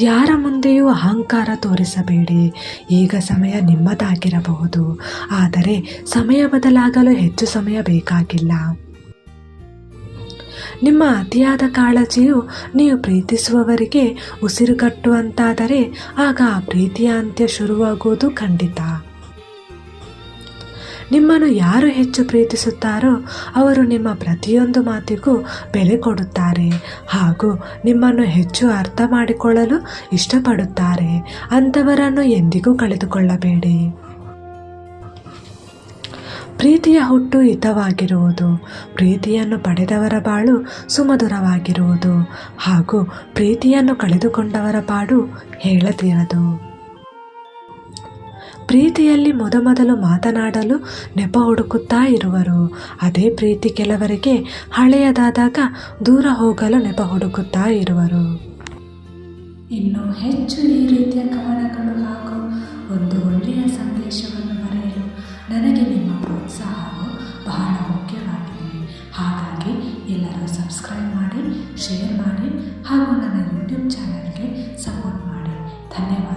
ಯಾರ ಮುಂದೆಯೂ ಅಹಂಕಾರ ತೋರಿಸಬೇಡಿ. ಈಗ ಸಮಯ ನಿಮ್ಮದಾಗಿರಬಹುದು. ಆದರೆ ಸಮಯ ಬದಲಾಗಲು ಹೆಚ್ಚು ಸಮಯ ಬೇಕಾಗಿಲ್ಲ. ನಿಮ್ಮ ಅತಿಯಾದ ಕಾಳಜಿಯು ನೀವು ಪ್ರೀತಿಸುವವರಿಗೆ ಉಸಿರುಗಟ್ಟುವಂತಾದರೆ ಆಗ ಆ ಪ್ರೀತಿಯ ಅಂತ್ಯ ಶುರುವಾಗುವುದು ಖಂಡಿತ. ನಿಮ್ಮನ್ನು ಯಾರು ಹೆಚ್ಚು ಪ್ರೀತಿಸುತ್ತಾರೋ ಅವರು ನಿಮ್ಮ ಪ್ರತಿಯೊಂದು ಮಾತಿಗೂ ಬೆಲೆ ಕೊಡುತ್ತಾರೆ ಹಾಗೂ ನಿಮ್ಮನ್ನು ಹೆಚ್ಚು ಅರ್ಥ ಮಾಡಿಕೊಳ್ಳಲು ಇಷ್ಟಪಡುತ್ತಾರೆ. ಅಂಥವರನ್ನು ಎಂದಿಗೂ ಕಳೆದುಕೊಳ್ಳಬೇಡಿ. ಪ್ರೀತಿಯ ಹುಟ್ಟು ಹಿತವಾಗಿರುವುದು. ಪ್ರೀತಿಯನ್ನು ಪಡೆದವರ ಬಾಳು ಸುಮಧುರವಾಗಿರುವುದು ಹಾಗೂ ಪ್ರೀತಿಯನ್ನು ಕಳೆದುಕೊಂಡವರ ಪಾಡು ಹೇಳತೀರದು ಪ್ರೀತಿಯಲ್ಲಿ ಮೊದಮೊದಲು ಮಾತನಾಡಲು ನೆಪ ಹುಡುಕುತ್ತಾ ಇರುವರು. ಅದೇ ಪ್ರೀತಿ ಕೆಲವರಿಗೆ ಹಳೆಯದಾದಾಗ ದೂರ ಹೋಗಲು ನೆಪ ಹುಡುಕುತ್ತಾ ಇರುವರು. ಇನ್ನು ಹೆಚ್ಚು ಈ ರೀತಿಯ ಕವನಗಳು ಹಾಗೂ ಒಂದು ಒಳ್ಳೆಯ ಸಂದೇಶವನ್ನು ಬರೆಯಲು ನನಗೆ ನಿಮ್ಮ ಪ್ರೋತ್ಸಾಹವು ಬಹಳ ಮುಖ್ಯವಾಗಿದೆ. ಹಾಗಾಗಿ ಎಲ್ಲರೂ ಸಬ್ಸ್ಕ್ರೈಬ್ ಮಾಡಿ, ಶೇರ್ ಮಾಡಿ ಹಾಗೂ ನನ್ನ ಯೂಟ್ಯೂಬ್ ಚಾನಲ್ಗೆ ಸಪೋರ್ಟ್ ಮಾಡಿ. ಧನ್ಯವಾದ